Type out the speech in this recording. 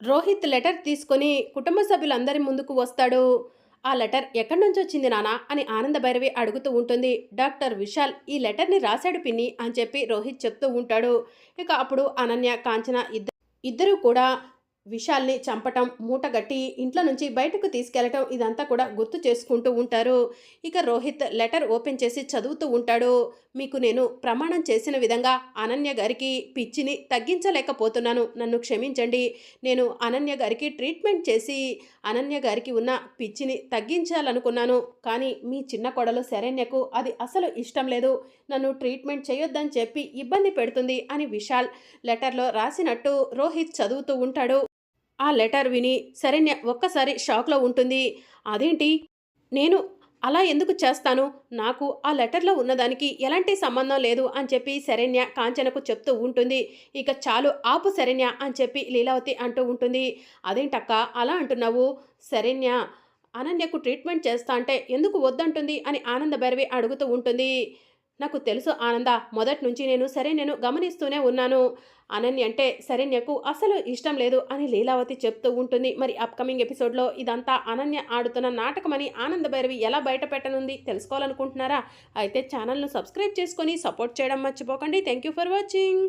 Rohit letter తీసుకొని కుటుంబ సభ్యులందరి ముందుకు వస్తాడు. ఆ లెటర్ ఎక్కడి నుంచి వచ్చింది నానా అని ఆనంద భైరవి అడుగుతూ ఉంటుంది. డాక్టర్ విశాల్ ఈ లెటర్ని రాశాడు పిన్ని అని చెప్పి రోహిత్ చెప్తూ ఉంటాడు. ఇక అప్పుడు అనన్య కాంచన ఇద్దరు ఇద్దరూ కూడా విశాల్ని చంపటం మూటగట్టి ఇంట్లో నుంచి బయటకు తీసుకెళ్ళటం ఇదంతా కూడా గుర్తు చేసుకుంటూ ఉంటారు. ఇక రోహిత్ లెటర్ ఓపెన్ చేసి చదువుతూ ఉంటాడు. మీకు నేను ప్రమాణం చేసిన విధంగా అనన్య గారికి పిచ్చిని తగ్గించలేకపోతున్నాను. నన్ను క్షమించండి. నేను అనన్య గారికి ట్రీట్మెంట్ చేసి అనన్య గారికి ఉన్న పిచ్చిని తగ్గించాలనుకున్నాను. కానీ మీ చిన్న కొడలు శరణ్యకు అది అసలు ఇష్టం లేదు. నన్ను ట్రీట్మెంట్ చేయొద్దని చెప్పి ఇబ్బంది పెడుతుంది అని విశాల్ లెటర్లో రాసినట్టు రోహిత్ చదువుతూ ఉంటాడు. ఆ లెటర్ విని శరణ్య ఒక్కసారి షాక్లో ఉంటుంది. అదేంటి? నేను అలా ఎందుకు చేస్తాను? నాకు ఆ లెటర్లో ఉన్నదానికి ఎలాంటి సంబంధం లేదు అని చెప్పి శరణ్య కాంచనకు చెప్తూ ఉంటుంది. ఇక చాలు ఆపు శరణ్య అని చెప్పి లీలావతి అంటూ ఉంటుంది. అదేంటక్క? అలా అంటున్నావు? శరణ్య అనన్యకు ట్రీట్మెంట్ చేస్తా అంటే ఎందుకు వద్దంటుంది? అని ఆనంద భైరవి అడుగుతూ ఉంటుంది. నాకు తెలుసు ఆనంద మొదటి నుంచి నేను సరే నేను గమనిస్తూనే ఉన్నాను. అనన్య అంటే శరణ్యకు అసలు ఇష్టం లేదు అని లీలావతి చెప్తూ ఉంటుంది. మరి అప్కమింగ్ ఎపిసోడ్లో ఇదంతా అనన్య ఆడుతున్న నాటకమని ఆనంద భైరవి ఎలా బయటపెట్టనుంది తెలుసుకోవాలనుకుంటున్నారా? అయితే ఛానల్ను సబ్స్క్రైబ్ చేసుకొని సపోర్ట్ చేయడం మర్చిపోకండి. Thank you for watching